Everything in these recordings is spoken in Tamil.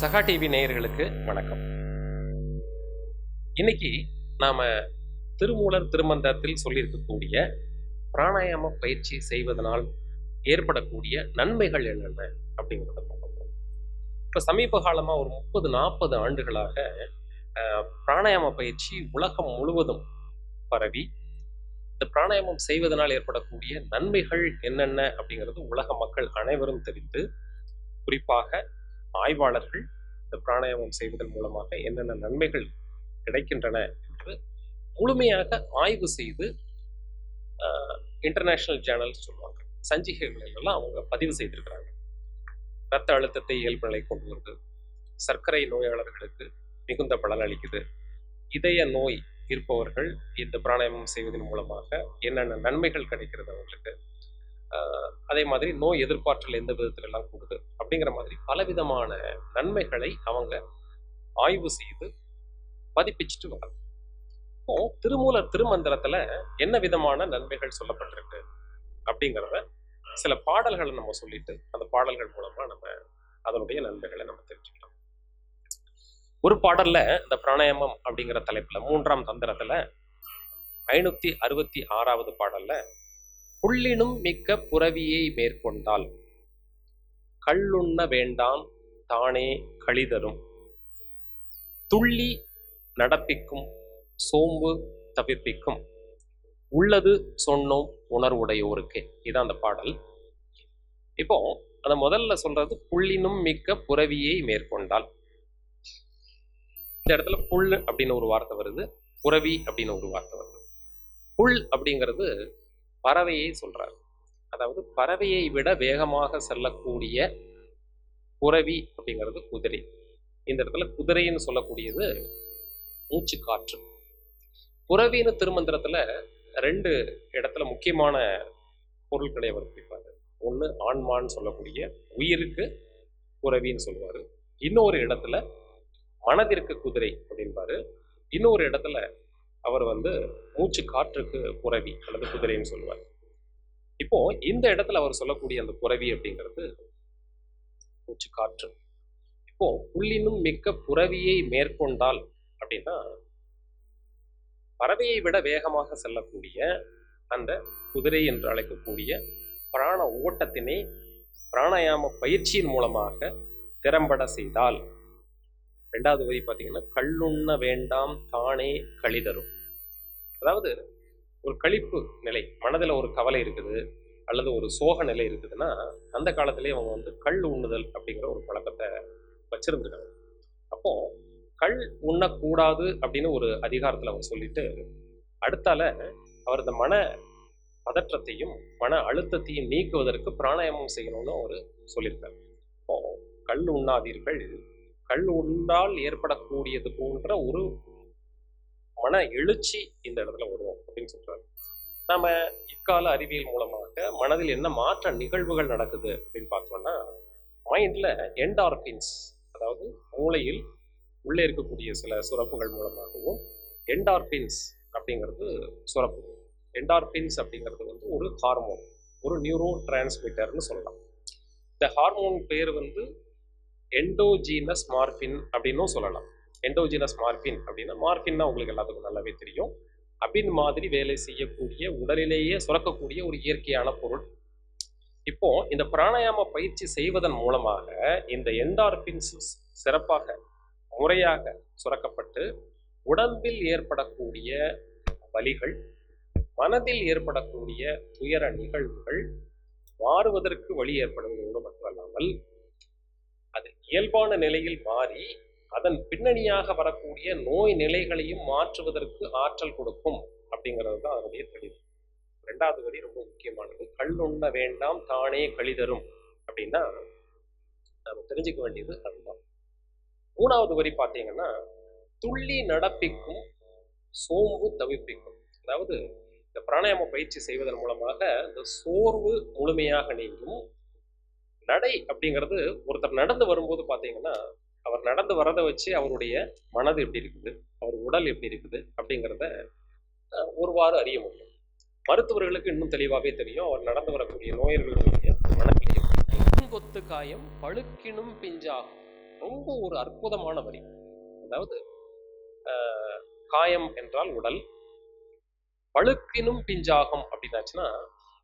சகா டிவி நேயர்களுக்கு வணக்கம். இன்னைக்கு நாம திருமூலர் திருமந்தத்தில் சொல்லியிருக்கக்கூடிய பிராணாயாம பயிற்சி செய்வதனால் ஏற்படக்கூடிய நன்மைகள் என்னென்ன அப்படிங்கிறத பார்ப்போம் இப்போ சமீப காலமா ஒரு முப்பது நாற்பது ஆண்டுகளாக அஹ், பிராணாயாம பயிற்சி உலகம் முழுவதும் பரவி இந்த பிராணாயாமம் செய்வதனால் ஏற்படக்கூடிய நன்மைகள் என்னென்ன அப்படிங்கிறது உலக மக்கள் அனைவரும் தெரிந்து குறிப்பாக ஆய்வாளர்கள் இந்த பிராணாயாமம் செய்வதன் மூலமாக என்னென்ன நன்மைகள் கிடைக்கின்றன என்று முழுமையாக ஆய்வு செய்து இன்டர்நேஷனல் ஜேர்னல் சொல்லுவாங்க. சஞ்சிகைகள் எல்லாம் அவங்க பதிவு செய்திருக்கிறாங்க. ரத்த அழுத்தத்தை இயல்பு நிலை கொண்டு வருது. சர்க்கரை நோயாளர்களுக்கு மிகுந்த பலன் அளிக்குது. இதய நோய் இருப்பவர்கள் இந்த பிராணாயாமம் செய்வதன் மூலமாக என்னென்ன நன்மைகள் கிடைக்கிறது அவங்களுக்கு? ஆஹ் அதே மாதிரி நோய் எதிர்பார்த்தல் எந்த விதத்துல எல்லாம் கூடுது? அப்படிங்கிற மாதிரி பலவிதமான நன்மைகளை அவங்க ஆய்வு செய்து பதிப்பிச்சுட்டு வராங்க இப்போ திருமூலர் திருமந்திரத்துல என்ன விதமான நன்மைகள் சொல்லப்பட்டிருக்கு அப்படிங்கிறத சில பாடல்களை நம்ம சொல்லிட்டு அந்த பாடல்கள் மூலமா நம்ம அதனுடைய நன்மைகளை நம்ம தெரிஞ்சுக்கலாம். ஒரு பாடல்ல இந்த பிராணாயாமம் அப்படிங்கிற தலைப்புல மூன்றாம் தந்திரத்துல ஐநூத்தி அறுபத்தி ஆறாவது பாடல்ல புள்ளினும் மிக்க புறவியை மேற்கொண்டால் கள்ளுண்ண வேண்டாம் தானே கழிதரும் துள்ளி நடப்பிக்கும் சோம்பு தவிப்பிக்கும் உள்ளது சொன்னோம் உணர்வுடையோருக்கு. இதான் அந்த பாடல். இப்போ அந்த முதல்ல சொல்றது புள்ளினும் மிக்க புறவியை மேற்கொண்டால். இந்த இடத்துல புல் அப்படின்னு ஒரு வார்த்தை வருது புறவி அப்படின்னு ஒரு வார்த்தை வருது. புல் அப்படிங்கிறது பறவையை சொல்றார். அதாவது பறவையை விட வேகமாக செல்லக்கூடிய புறவி அப்படிங்கிறது குதிரை. இந்த இடத்துல குதிரைன்னு சொல்லக்கூடியது மூச்சு காற்று புறவின்னு திருமந்திரத்துல ரெண்டு இடத்துல முக்கியமான பொருட்களை அவர் குறிப்பாரு. ஒன்று ஆன்மான்னு சொல்லக்கூடிய உயிருக்கு புறவின்னு சொல்லுவாரு. இன்னொரு இடத்துல மனதிற்கு குதிரை அப்படின்பாரு. இன்னொரு இடத்துல அவர் வந்து மூச்சு காற்றுக்கு புறவி அல்லது குதிரைன்னு சொல்லுவார். இப்போ இந்த இடத்துல அவர் சொல்லக்கூடிய அந்த புறவி அப்படிங்கிறது மூச்சு காற்று. இப்போ புள்ளினும் மிக்க புறவியை மேற்கொண்டால் அப்படின்னா பறவையை விட வேகமாக செல்லக்கூடிய அந்த குதிரை என்று அழைக்கக்கூடிய பிராண ஓட்டத்தினை பிராணாயாம பயிற்சியின் மூலமாக திறம்பட செய்தால். ரெண்டாவது வரி பார்த்தீங்கன்னா கள்ளுண்ண வேண்டாம் தானே கழிதரும் அதாவது ஒரு கழிப்பு நிலை மனதில் ஒரு கவலை இருக்குது அல்லது ஒரு சோக நிலை இருக்குதுன்னா அந்த காலத்திலேயே அவங்க வந்து கல் உண்ணுதல் அப்படிங்கிற ஒரு பழக்கத்தை வச்சிருந்துருக்காங்க. அப்போ கல் உண்ணக்கூடாது அப்படின்னு ஒரு அதிகாரத்தில் அவர் சொல்லிட்டு அடுத்தால அவர் இந்த மன பதற்றத்தையும் மன அழுத்தத்தையும் நீக்குவதற்கு பிராணாயாமம் செய்யணும்னு அவர் சொல்லியிருக்காரு. இப்போ கல் உண்ணாதீர்கள். கல் உண்டால் ஏற்படக்கூடியது போன்ற ஒரு மன எழுச்சி இந்த இடத்துல வருவோம் அப்படின்னு சொல்றாரு நாம இக்கால அறிவியல் மூலமாக மனதில் என்ன மாற்ற நிகழ்வுகள் நடக்குது அப்படின்னு பார்த்தோம்னா மைண்ட்ல என்டார்பின்ஸ் அதாவது மூளையில் உள்ளே இருக்கக்கூடிய சில சுரப்புகள் மூலமாகவும் என்டார்பின்ஸ் அப்படிங்கிறது சுரப்பு. என்டார்பின்ஸ் அப்படிங்கிறது வந்து ஒரு ஹார்மோன் ஒரு நியூரோ டிரான்ஸ்மிட்டர்னு சொல்லலாம். இந்த ஹார்மோன் பேர் வந்து எண்டோஜீனஸ் மார்பின் அப்படின்னும் சொல்லலாம். எண்டோஜினஸ் மார்பின் அப்படின்னா மார்பின்னா உங்களுக்கு எல்லாத்துக்கும் நல்லாவே தெரியும். அபின் மாதிரி வேலை செய்யக்கூடிய உடலிலேயே சுரக்கக்கூடிய ஒரு இயற்கையான பொருள். இப்போ இந்த பிராணாயாம பயிற்சி செய்வதன் மூலமாக இந்த என்டார்பின்ஸ் சிறப்பாக முறையாக சுரக்கப்பட்டு உடம்பில் ஏற்படக்கூடிய வலிகள் மனதில் ஏற்படக்கூடிய துயர நிகழ்வுகள் மாறுவதற்கு வழி ஏற்படுவதோடு மட்டுமல்லாமல் அது இயல்பான நிலையில் மாறி அதன் பின்னணியாக வரக்கூடிய நோய் நிலைகளையும் மாற்றுவதற்கு ஆற்றல் கொடுக்கும் அப்படிங்கிறது தான் அதனுடைய தெளிவு. ரெண்டாவது வரி ரொம்ப முக்கியமானது. கல் உண்ண வேண்டாம் தானே கழிதரும் அப்படின்னா நம்ம தெரிஞ்சுக்க வேண்டியது அதுதான். மூணாவது வரி பார்த்தீங்கன்னா துள்ளி நடப்பிக்கும் சோம்பு தவிப்பிக்கும். அதாவது இந்த பிராணாயாம பயிற்சி செய்வதன் மூலமாக இந்த சோர்வு முழுமையாக நீங்கும். நடை அப்படிங்கிறது ஒருத்தர் நடந்து வரும்போது பார்த்தீங்கன்னா அவர் நடந்து வரதை வச்சு அவருடைய மனது எப்படி இருக்குது? அவர் உடல் எப்படி இருக்குது? அப்படிங்கிறத அஹ், ஒருவாறு அறிய முடியும். மருத்துவர்களுக்கு இன்னும் தெளிவாகவே தெரியும். அவர் நடந்து வரக்கூடிய நோயர்களுடைய மனநிலை கொத்து காயம் பழுக்கினும் பிஞ்சாகும். ரொம்ப ஒரு அற்புதமான வரி. அதாவது ஆஹ், காயம் என்றால் உடல். பழுக்கினும் பிஞ்சாகும் அப்படின்னாச்சுன்னா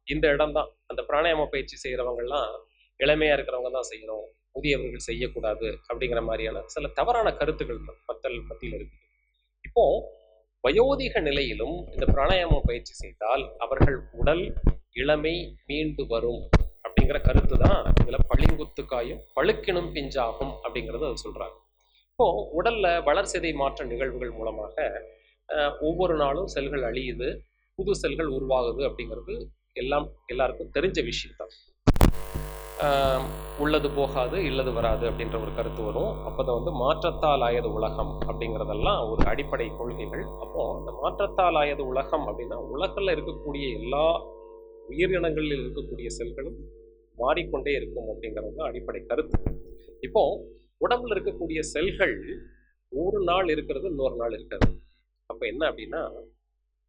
இந்த இடம்தான். அந்த பிராணாயாம பயிற்சி செய்கிறவங்கெல்லாம் இளமையா இருக்கிறவங்க தான் செய்யணும். முதியவர்கள் செய்யக்கூடாது அப்படிங்கிற மாதிரியான சில தவறான கருத்துக்கள் மக்கள் மத்தியில் இருக்குது. இப்போ வயோதிக நிலையிலும் இந்த பிராணாயாம பயிற்சி செய்தால் அவர்கள் உடல் இளமை மீண்டு வரும் அப்படிங்கிற கருத்து தான் இதுல பளிங்குத்துக்காயும் பழுக்கினும் பிஞ்சாகும் அப்படிங்கறது அது சொல்றாங்க. இப்போ உடல்ல வளர்சிதை மாற்ற நிகழ்வுகள் மூலமாக ஒவ்வொரு நாளும் செல்கள் அழியுது புது செல்கள் உருவாகுது அப்படிங்கிறது எல்லாம் எல்லாருக்கும் தெரிஞ்ச விஷயம் தான் உள்ளது போகாது இல்லது வராது அப்படின்ற ஒரு கருத்து வரும். அப்போதான் வந்து மாற்றத்தால் ஆயது உலகம் அப்படிங்கிறதெல்லாம் ஒரு அடிப்படை கொள்கைகள். அப்போ அந்த மாற்றத்தால் ஆயது உலகம் அப்படின்னா உலகில் இருக்கக்கூடிய எல்லா உயிரினங்களில் இருக்கக்கூடிய செல்களும் மாறிக்கொண்டே இருக்கும் அப்படிங்கிறது தான் அடிப்படை கருத்து. இப்போ உடம்புல இருக்கக்கூடிய செல்கள் ஒரு நாள் இருக்கிறது இன்னொரு நாள் இருக்கிறது. அப்போ என்ன அப்படின்னா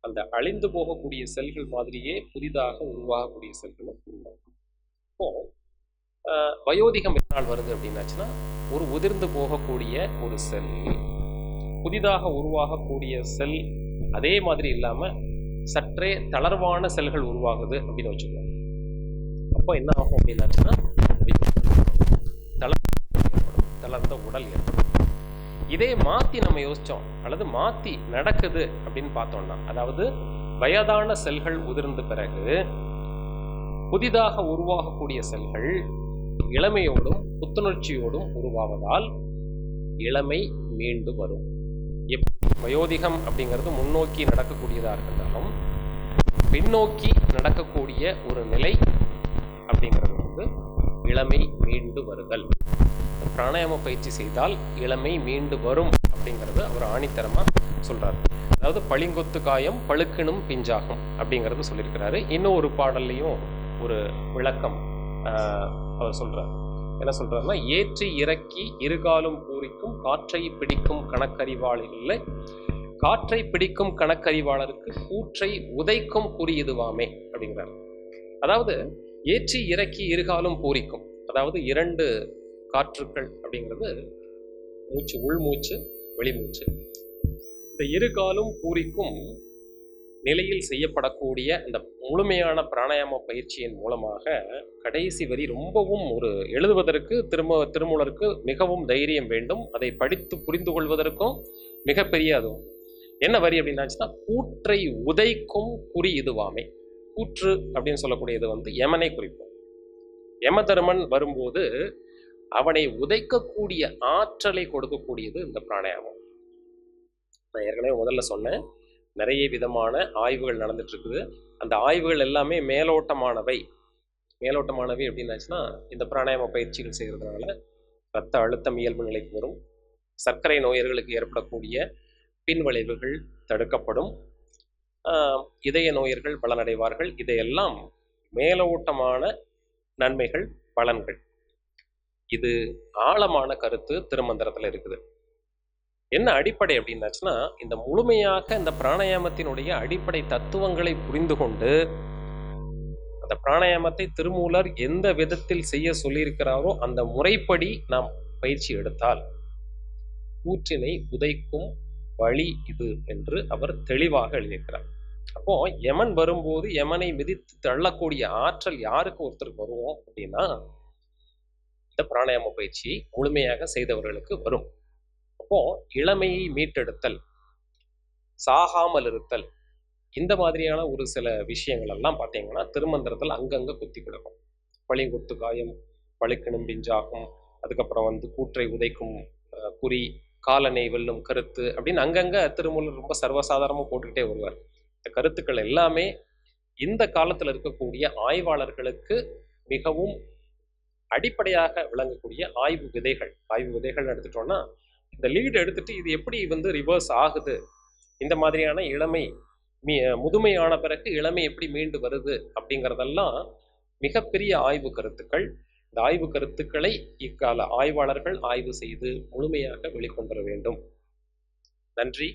அந்த அழிந்து போகக்கூடிய செல்கள் மாதிரியே புதிதாக உருவாகக்கூடிய செல்களும் உருவாகும் இப்போ வயோதிகம் எதனால் வருது அப்படின்னாச்சுன்னா ஒரு உதிர்ந்து போகக்கூடிய ஒரு செல் புதிதாக உருவாகக்கூடிய செல் அதே மாதிரி இல்லாம சற்றே தளர்வான செல்கள் உருவாகுது அப்படின்னு வச்சுக்கோங்க. அப்போ என்ன ஆகும் அப்படின்னாச்சுன்னா தளர்ந்த உடல் ஏற்படும். இதே மாத்தி நம்ம யோசிச்சோம் அல்லது மாத்தி நடக்குது அப்படின்னு பார்த்தோம்னா அதாவது வயதான செல்கள் உதிர்ந்த பிறகு புதிதாக உருவாகக்கூடிய செல்கள் இளமையோடும் புத்துணர்ச்சியோடும் உருவாவதால் இளமை மீண்டு வரும். எப் வயோதிகம் அப்படிங்கிறது முன்னோக்கி நடக்கக்கூடியதாக இருந்தாலும் பின்னோக்கி நடக்கக்கூடிய ஒரு நிலை அப்படிங்கிறது வந்து இளமை மீண்டு வருதல். பிராணாயாம பயிற்சி செய்தால் இளமை மீண்டு வரும் அப்படிங்கிறது அவர் ஆணித்தரமாக சொல்கிறார் அதாவது பளிங்கொத்து காயம் பழுக்கினும் பிஞ்சாகும் அப்படிங்கிறது சொல்லியிருக்கிறாரு. இன்னும் ஒரு பாடல்லையும் ஒரு விளக்கம் அவர் சொல்கிறார் என்ன சொல்றாருன்னா ஏற்றி இறக்கி இருகாலும் பூரிக்கும் காற்றை பிடிக்கும் கணக்கறிவாளில் காற்றை பிடிக்கும் கணக்கறிவாளருக்கு கூற்றை உதைக்கும் குறியதுவாமே அப்படிங்கிறார். அதாவது ஏற்றி இறக்கி இருகாலும் பூரிக்கும் அதாவது இரண்டு காற்றுக்கள் அப்படிங்கிறது மூச்சு உள்மூச்சு வெளிமூச்சு இந்த இருகாலும் பூரிக்கும் நிலையில் செய்யப்படக்கூடிய அந்த முழுமையான பிராணாயாம பயிற்சியின் மூலமாக கடைசி வரி ரொம்பவும் ஒரு எழுதுவதற்கு திரும்ப திருமூலருக்கு மிகவும் தைரியம் வேண்டும். அதை படித்து புரிந்து கொள்வதற்கும் மிகப்பெரிய அதுவும் என்ன வரி அப்படின்னாச்சுன்னா கூற்றை உதைக்கும் குறி இதுவாமே. கூற்று அப்படின்னு சொல்லக்கூடியது வந்து யமனை குறிப்போம். யமதர்மன் வரும்போது அவனை உதைக்கக்கூடிய ஆற்றலை கொடுக்கக்கூடியது இந்த பிராணாயாமம். நான் ஏற்கனவே முதல்ல சொன்னேன் நிறைய விதமான ஆய்வுகள் நடந்துட்டு இருக்குது அந்த ஆய்வுகள் எல்லாமே மேலோட்டமானவை. மேலோட்டமானவை எப்படின்னாச்சுன்னா இந்த பிராணாயாம பயிற்சிகள் செய்கிறதுனால ரத்த அழுத்தம் இயல்பு நிலைக்கு வரும். சர்க்கரை நோயர்களுக்கு ஏற்படக்கூடிய பின்விளைவுகள் தடுக்கப்படும். இதய நோயர்கள் பலனடைவார்கள். இதையெல்லாம் மேலோட்டமான நன்மைகள் பலன்கள். இது ஆழமான கருத்து திருமந்திரத்தில் இருக்குது. என்ன அடிப்படை அப்படின்னாச்சுன்னா இந்த முழுமையாக இந்த பிராணாயாமத்தினுடைய அடிப்படை தத்துவங்களை புரிந்து கொண்டு அந்த பிராணாயாமத்தை திருமூலர் எந்த விதத்தில் செய்ய சொல்லியிருக்கிறாரோ அந்த முறைப்படி நாம் பயிற்சி எடுத்தால் கூற்றினை உதைக்கும் வழி இது என்று அவர் தெளிவாக எழுதியிருக்கிறார். அப்போ யமன் வரும்போது யமனை மிதித்து தள்ளக்கூடிய ஆற்றல் யாருக்கு ஒருத்தருக்கு வருவோம் அப்படின்னா இந்த பிராணாயாம பயிற்சி முழுமையாக செய்தவர்களுக்கு வரும். அப்போ இளமையை மீட்டெடுத்தல் சாகாமல் இருத்தல் இந்த மாதிரியான ஒரு சில விஷயங்கள் எல்லாம் பார்த்தீங்கன்னா திருமந்திரத்தில் அங்கங்க குத்தி கிடக்கும் பளிங்குத்து காயம் பழுக்கினும் பிஞ்சாகும் அதுக்கப்புறம் வந்து கூற்றை உதைக்கும் குறி காலனை வெல்லும் கருத்து அப்படின்னு அங்கங்க திருமூலர் ரொம்ப சர்வசாதாரணமா போட்டுக்கிட்டே வருவார். இந்த கருத்துக்கள் எல்லாமே இந்த காலத்துல இருக்கக்கூடிய ஆய்வாளர்களுக்கு மிகவும் அடிப்படையாக விளங்கக்கூடிய ஆய்வு விதைகள். ஆய்வு விதைகள் எடுத்துட்டோம்னா இந்த லீடு எடுத்துட்டு இது எப்படி வந்து ரிவர்ஸ் ஆகுது? இந்த மாதிரியான இளமை மீ முதுமையான பிறகு இளமை எப்படி மீண்டு வருது அப்படிங்கிறதெல்லாம் மிகப்பெரிய ஆய்வு கருத்துக்கள். இந்த ஆய்வு கருத்துக்களை இக்கால ஆய்வாளர்கள் ஆய்வு செய்து முழுமையாக வெளிக்கொண்டு வர வேண்டும். நன்றி